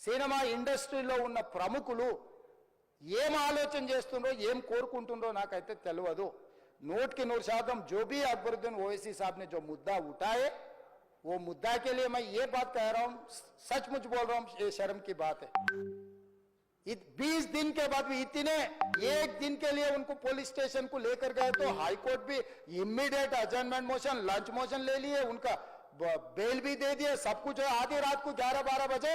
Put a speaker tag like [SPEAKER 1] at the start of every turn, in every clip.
[SPEAKER 1] Cinema ఇండస్ట్రీలో ఉన్న ప్రముఖులు ఏం ఆలోచన చేస్తుండ్రో ఏం కోరుకుంటుండ్రో నాకైతే తెలియదు నూటికి నూరు శాతం जो भी अकबरुद्दीन ओवैसी साहब ने जो मुद्दा उठाए वो मुद्दा के लिए मैं ये बात कह रहा हूं सचमुच बोल रहा हूं ये शर्म की बात है बीस दिन के बाद भी इतने एक दिन के लिए उनको पुलिस स्टेशन को लेकर गए तो हाई कोर्ट भी immediate adjournment motion lunch motion ले लिए उनका ब- बेल भी दे दिए सब कुछ है आधी रात को ग्यारह बारह बजे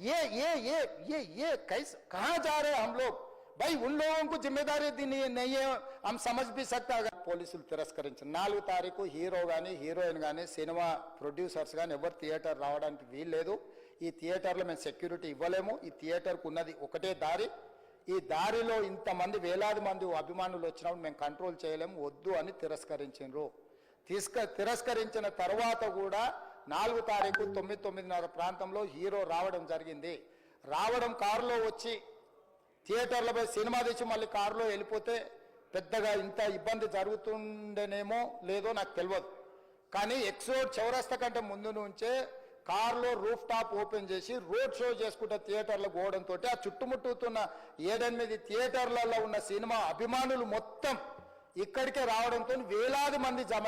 [SPEAKER 1] ये ये ये ये ये कैसे कहाँ जा रहे हैं हम लोग भाई उन लोगों को जिम्मेदारी दी नहीं, नहीं है हम समझ भी सकते हैं పోలీసులు తిరస్కరించారు నాలుగు తారీఖు హీరో కానీ హీరోయిన్ కానీ సినిమా ప్రొడ్యూసర్స్ కానీ ఎవరు థియేటర్ రావడానికి వీల్లేదు ఈ థియేటర్లో మేము సెక్యూరిటీ ఇవ్వలేము ఈ థియేటర్కు ఉన్నది ఒకటే దారి ఈ దారిలో ఇంతమంది వేలాది మంది అభిమానులు వచ్చినప్పుడు మేము కంట్రోల్ చేయలేము వద్దు అని తిరస్కరించారు తీసుక తిరస్కరించిన తర్వాత కూడా నాలుగు తారీఖు తొమ్మిది తొమ్మిదిన్నర ప్రాంతంలో హీరో రావడం జరిగింది. రావడం కారులో వచ్చి థియేటర్లపై సినిమా తెచ్చి మళ్ళీ కారులో వెళ్ళిపోతే పెద్దగా ఇంత ఇబ్బంది జరుగుతుండేనేమో లేదో నాకు తెలియదు. కానీ ఎక్సోడ్ చౌరస్తా కంటే ముందు నుంచే కారులో రూఫ్ టాప్ ఓపెన్ చేసి రోడ్ షో చేసుకుంటే థియేటర్లో పోవడంతో ఆ చుట్టుముట్టుతున్న ఏడెనిమిది థియేటర్లలో ఉన్న సినిమా అభిమానులు మొత్తం ఇక్కడికే రావడంతో వేలాది మంది జమ